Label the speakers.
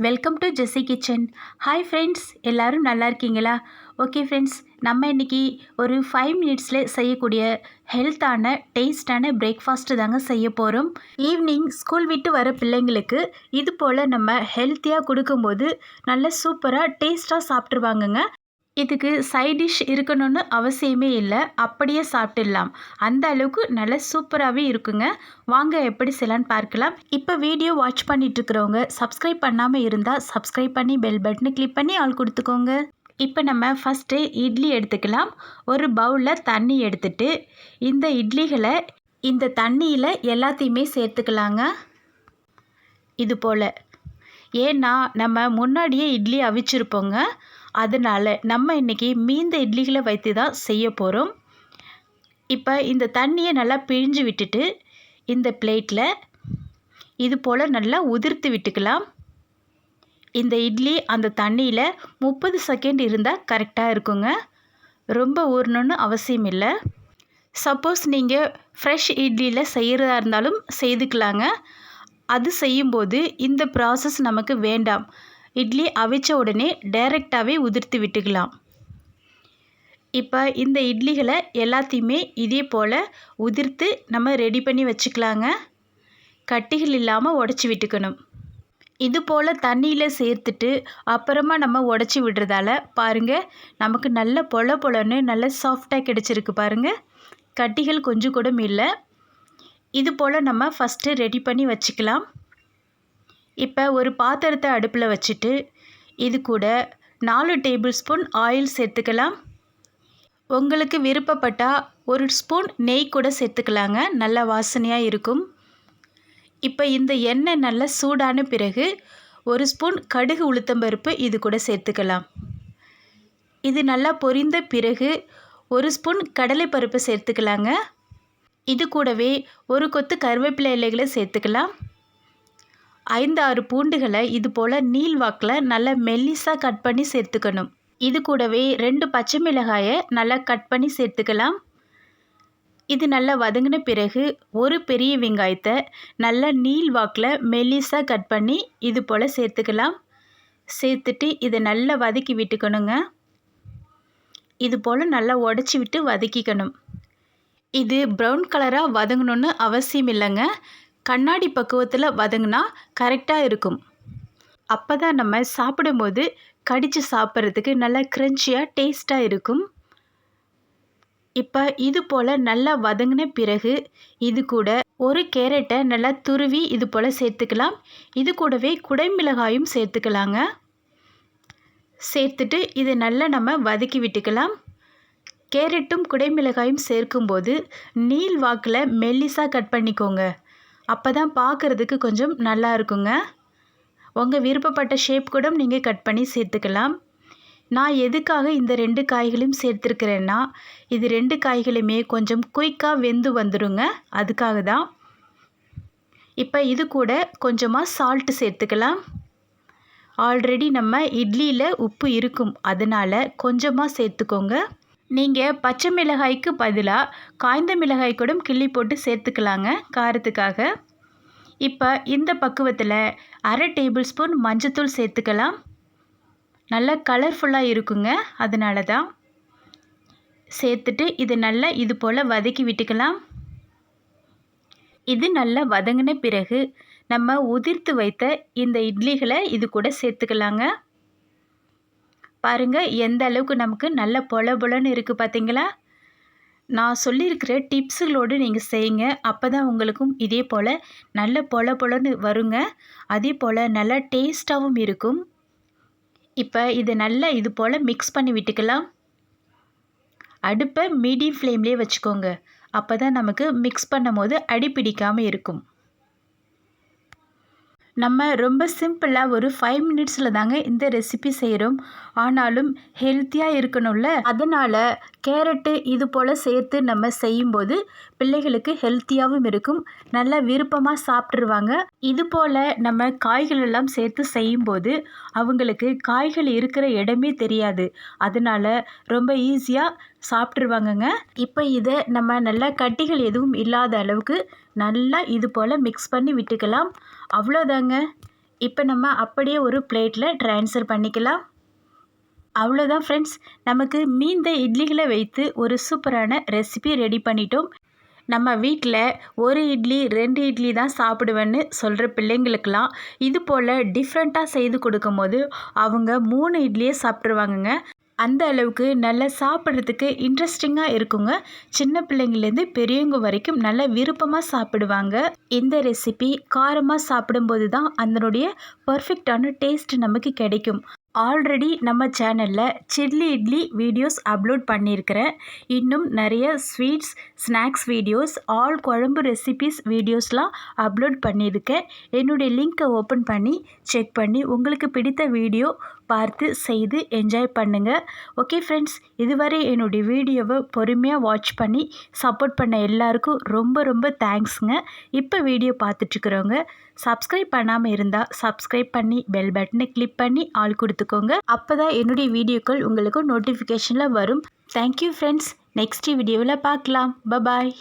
Speaker 1: Welcome to Jessie kitchen hi friends எல்லோரும் நல்லா இருக்கீங்களா? ஓகே ஃப்ரெண்ட்ஸ் நம்ம இன்றைக்கி ஒரு ஃபைவ் மினிட்ஸில் செய்யக்கூடிய ஹெல்த்தான டேஸ்டான பிரேக்ஃபாஸ்ட்டு தாங்க செய்ய போகிறோம் ஈவினிங் ஸ்கூல் விட்டு வர பிள்ளைங்களுக்கு இது போல் நம்ம ஹெல்த்தியாக கொடுக்கும்போது நல்ல சூப்பராக டேஸ்ட்டாக சாப்பிட்ருவாங்கங்க இதுக்கு சைட் டிஷ் இருக்கணும்னு அவசியமே இல்லை. அப்படியே சாப்பிட்டுடலாம். அந்த அளவுக்கு நல்லா சூப்பராகவே இருக்குங்க. வாங்க எப்படி செய்யலான்னு பார்க்கலாம். இப்போ வீடியோ வாட்ச் பண்ணிட்டு இருக்கிறவங்க சப்ஸ்கிரைப் பண்ணாமல் இருந்தால் சப்ஸ்கிரைப் பண்ணி பெல் பட்டனை கிளிக் பண்ணி ஆள் கொடுத்துக்கோங்க. இப்போ நம்ம ஃபஸ்ட்டு இட்லி எடுத்துக்கலாம். ஒரு பவுலில் தண்ணி எடுத்துட்டு இந்த இட்லிகளை இந்த தண்ணியில் எல்லாத்தையுமே சேர்த்துக்கலாங்க. இது போல். ஏன்னா நம்ம முன்னாடியே இட்லி அவிச்சிருப்போங்க. அதனால் நம்ம இன்றைக்கி மீந்த இட்லிகளை வைத்து தான் செய்ய போகிறோம் இப்போ இந்த தண்ணியை நல்லா பிழிஞ்சு விட்டுட்டு இந்த பிளேட்டில் இது போல் நல்லா உதிர்த்து விட்டுக்கலாம். இந்த இட்லி அந்த தண்ணியில் முப்பது செகண்ட் இருந்தால் கரெக்டாக இருக்குங்க. ரொம்ப ஊறணுன்னு அவசியம் இல்லை. சப்போஸ் நீங்கள் ஃப்ரெஷ் இட்லியில் செய்கிறதா இருந்தாலும் செய்துக்கலாங்க. அது செய்யும்போது இந்த ப்ராசஸ் நமக்கு வேண்டாம். இட்லி அவிச்ச உடனே டைரெக்டாகவே உதிர்த்து விட்டுக்கலாம். இப்போ இந்த இட்லிகளை எல்லாத்தையுமே இதே போல் உதிர்த்து நம்ம ரெடி பண்ணி வச்சுக்கலாங்க. கட்டிகள் இல்லாமல் உடச்சி விட்டுக்கணும். இது போல் தண்ணியில் சேர்த்துட்டு அப்புறமா நம்ம உடச்சி விடுறதால பாருங்கள் நமக்கு நல்ல பொல பொலன்னு நல்ல சாஃப்டாக கிடச்சிருக்கு பாருங்கள் கட்டிகள் கொஞ்சம் கூட இல்லை. இது போல் நம்ம ஃபஸ்ட்டு ரெடி பண்ணி வச்சுக்கலாம். இப்போ ஒரு பாத்திரத்தை அடுப்பில் வச்சுட்டு இது கூட நாலு டேபிள் ஸ்பூன் ஆயில் சேர்த்துக்கலாம். உங்களுக்கு விருப்பப்பட்டால் ஒரு ஸ்பூன் நெய் கூட சேர்த்துக்கலாங்க நல்ல வாசனையாக இருக்கும். இப்போ இந்த எண்ணெய் நல்லா சூடான பிறகு ஒரு ஸ்பூன் கடுகு உளுத்தம்பருப்பு இது கூட சேர்த்துக்கலாம். இது நல்லா பொரிந்த பிறகு ஒரு ஸ்பூன் கடலைப்பருப்பு சேர்த்துக்கலாங்க. இது கூடவே ஒரு கொத்து கருவேப்பிலை இலைகளை சேர்த்துக்கலாம். ஐந்து ஆறு பூண்டுகளை இது போல் நீள் வாக்கில் நல்லா மெல்லிஸாக கட் பண்ணி சேர்த்துக்கணும். இது கூடவே ரெண்டு பச்சை மிளகாயை நல்லா கட் பண்ணி சேர்த்துக்கலாம். இது நல்லா வதங்கின பிறகு ஒரு பெரிய வெங்காயத்தை நல்லா நீள் வாக்கில் மெல்லிஸாக கட் பண்ணி இது போல் சேர்த்துக்கலாம். சேர்த்துட்டு இதை நல்லா வதக்கி விட்டுக்கணுங்க. இது போல் நல்லா உடச்சி விட்டு வதக்கிக்கணும். இது ப்ரௌன் கலராக வதங்கணுன்னு அவசியம் இல்லைங்க. கண்ணாடி பக்குவத்தில் வதங்கினா கரெக்டாக இருக்கும். அப்போ தான் நம்ம சாப்பிடும்போது கடித்து சாப்பிட்றதுக்கு நல்லா க்ரன்ச்சியாக டேஸ்ட்டாக இருக்கும். இப்போ இது போல் நல்லா வதங்கின பிறகு இது கூட ஒரு கேரட்டை நல்லா துருவி இது போல் சேர்த்துக்கலாம். இது கூடவே குடைமிளகாயும் சேர்த்துக்கலாங்க. சேர்த்துட்டு இதை நல்லா நம்ம வதக்கி விட்டுக்கலாம். கேரட்டும் குடைமிளகாயும் சேர்க்கும்போது நீல் வாக்கில் மெல்லிசாக கட் பண்ணிக்கோங்க. அப்போ தான் பார்க்குறதுக்கு கொஞ்சம் நல்லா இருக்குங்க. உங்கள் விருப்பப்பட்ட ஷேப் கூட நீங்கள் கட் பண்ணி சேர்த்துக்கலாம். நான் எதுக்காக இந்த ரெண்டு காய்களையும் சேர்த்துருக்கிறேன்னா இது ரெண்டு காய்களுமே கொஞ்சம் குயிக்காக வெந்து வந்துடுங்க அதுக்காக தான். இப்போ இது கூட கொஞ்சமாக சால்ட்டு சேர்த்துக்கலாம். ஆல்ரெடி நம்ம இட்லியில் உப்பு இருக்கும். அதனால் கொஞ்சமாக சேர்த்துக்கோங்க. நீங்கள் பச்சை மிளகாய்க்கு பதிலாக காய்ந்த மிளகாய் கூட கிள்ளி போட்டு சேர்த்துக்கலாங்க காரத்துக்காக. இப்போ இந்த பக்குவத்தில் அரை டேபிள் ஸ்பூன் மஞ்சத்தூள் சேர்த்துக்கலாம். நல்லா கலர்ஃபுல்லாக இருக்குங்க அதனால தான் சேர்த்துட்டு இது நல்லா இது போல் வதக்கி விட்டுக்கலாம். இது நல்லா வதங்கின பிறகு நம்ம உதிர்த்து வைத்த இந்த இட்லிகளை இது கூட சேர்த்துக்கலாங்க. பாருங்கள் எந்த அளவுக்கு நமக்கு நல்ல பொல பொலன்னு இருக்குது பார்த்தீங்களா நான் சொல்லியிருக்கிற டிப்ஸுகளோடு நீங்கள் செய்யுங்க. அப்போ தான் உங்களுக்கும் இதே போல் நல்ல பொல பொலன்னு வருங்க. அதே போல் நல்லா டேஸ்ட்டாகவும் இருக்கும். இப்போ இதை நல்லா இது போல் மிக்ஸ் பண்ணி விட்டுக்கலாம். அடுப்பை மீடியம் ஃப்ளேம்லேயே வச்சுக்கோங்க. அப்போ தான் நமக்கு மிக்ஸ் பண்ணும் போது அடி பிடிக்காமல் இருக்கும். நம்ம ரொம்ப சிம்பிளாக ஒரு ஃபைவ் மினிட்ஸில் தாங்க இந்த ரெசிபி செய்கிறோம் ஆனாலும் ஹெல்த்தியாக இருக்கணும்ல. அதனால் கேரட்டு இது போல் சேர்த்து நம்ம செய்யும்போது பிள்ளைகளுக்கு ஹெல்த்தியாகவும் இருக்கும். நல்லா விருப்பமாக சாப்பிட்ருவாங்க இது போல் நம்ம காய்கள் எல்லாம் சேர்த்து செய்யும்போது அவங்களுக்கு காய்கள் இருக்கிற இடமே தெரியாது. அதனால் ரொம்ப ஈஸியாக சாப்பிட்ருவாங்கங்க இப்போ இதை நம்ம நல்லா கட்டிகள் எதுவும் இல்லாத அளவுக்கு நல்லா இது போல் மிக்ஸ் பண்ணி விட்டுக்கலாம். அவ்வளோதாங்க. இப்போ நம்ம அப்படியே ஒரு பிளேட்டில் ட்ரான்ஸ்ஃபர் பண்ணிக்கலாம். அவ்வளோதான் ஃப்ரெண்ட்ஸ் நமக்கு மீந்த இட்லிகளை வைத்து ஒரு சூப்பரான ரெசிபி ரெடி பண்ணிட்டோம். நம்ம வீட்டில் ஒரு இட்லி ரெண்டு இட்லி தான் சாப்பிடுவேன்னு சொல்கிற பிள்ளைங்களுக்கெல்லாம் இது போல் டிஃப்ரெண்ட்டாக செய்து கொடுக்கும்போது அவங்க மூணு இட்லியே சாப்பிட்ருவாங்கங்க அந்த அளவுக்கு நல்லா சாப்பிட்றதுக்கு இன்ட்ரெஸ்டிங்காக இருக்குங்க. சின்ன பிள்ளைங்கள்லேருந்து பெரியவங்க வரைக்கும் நல்ல விருப்பமாக சாப்பிடுவாங்க. இந்த ரெசிபி காரமாக சாப்பிடும்போது தான் அதனுடைய பர்ஃபெக்டான டேஸ்ட் நமக்கு கிடைக்கும். ஆல்ரெடி நம்ம சேனலில் சில்லி இட்லி வீடியோஸ் அப்லோட் பண்ணியிருக்கிறேன். இன்னும் நிறைய ஸ்வீட்ஸ் ஸ்நாக்ஸ் வீடியோஸ் ஆல் குழம்பு ரெசிபிஸ் வீடியோஸ்லாம் அப்லோட் பண்ணியிருக்கேன். என்னுடைய லிங்க்கை ஓப்பன் பண்ணி செக் பண்ணி உங்களுக்கு பிடித்த வீடியோ பார்த்து செய்து என்ஜாய் பண்ணுங்கள் ஓகே ஃப்ரெண்ட்ஸ் இதுவரை என்னுடைய வீடியோவை பொறுமையாக வாட்ச் பண்ணி சப்போர்ட் பண்ண எல்லாருக்கும் ரொம்ப ரொம்ப தேங்க்ஸுங்க இப்போ வீடியோ பார்த்துட்ருக்குறவங்க சப்ஸ்கிரைப் பண்ணாமல் இருந்தால் சப்ஸ்கிரைப் பண்ணி பெல் பட்டனை கிளிக் பண்ணி ஆள் கொடுத்துக்கோங்க. அப்போ தான் என்னுடைய வீடியோக்கள் உங்களுக்கு நோட்டிஃபிகேஷனில் வரும். தேங்க்யூ ஃப்ரெண்ட்ஸ் நெக்ஸ்ட் வீடியோவில் பார்க்கலாம். பபாய்